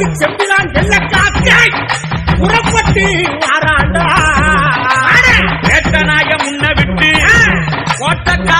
செம்பி Sembilan வெள்ள காக்கை புறப்பட்டு ஆராண்டா வேட்டநாய முன்ன விட்டு கோட்டக்கா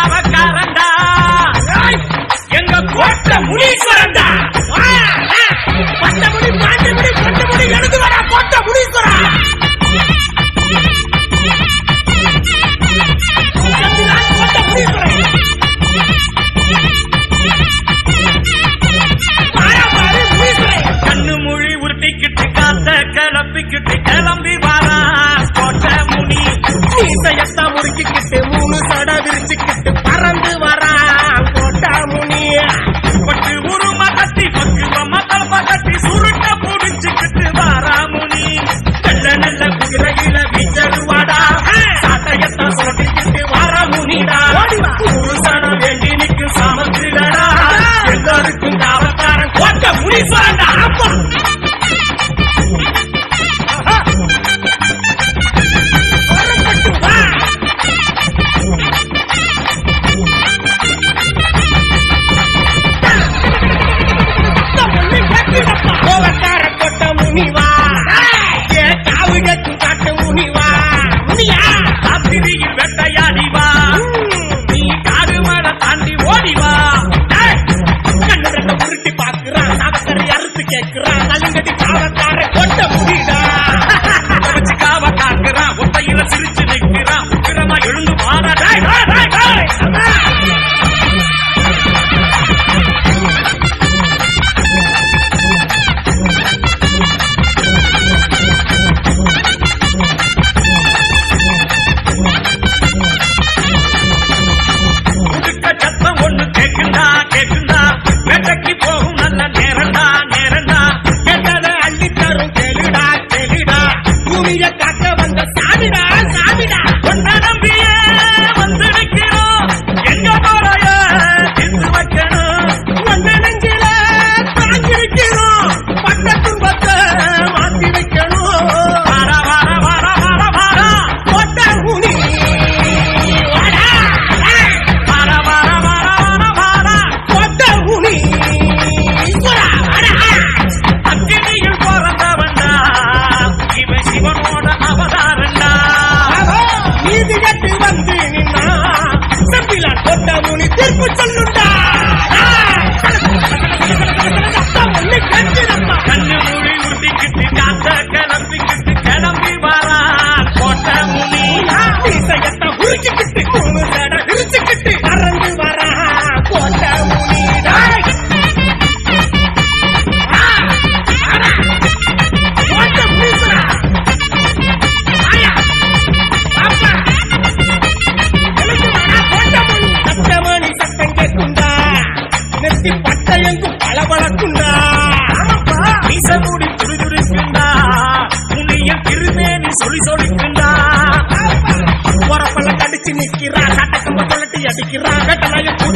நீ வா.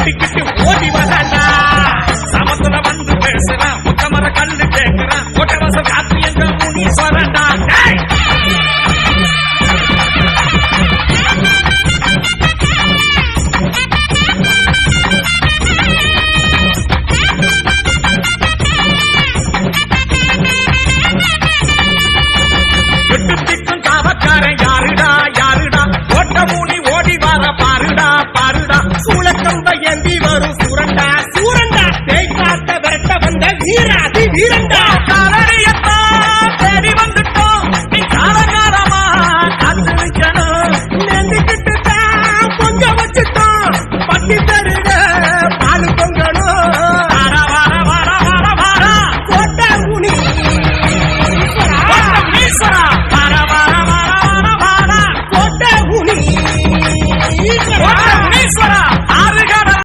你不是我的吗？你能打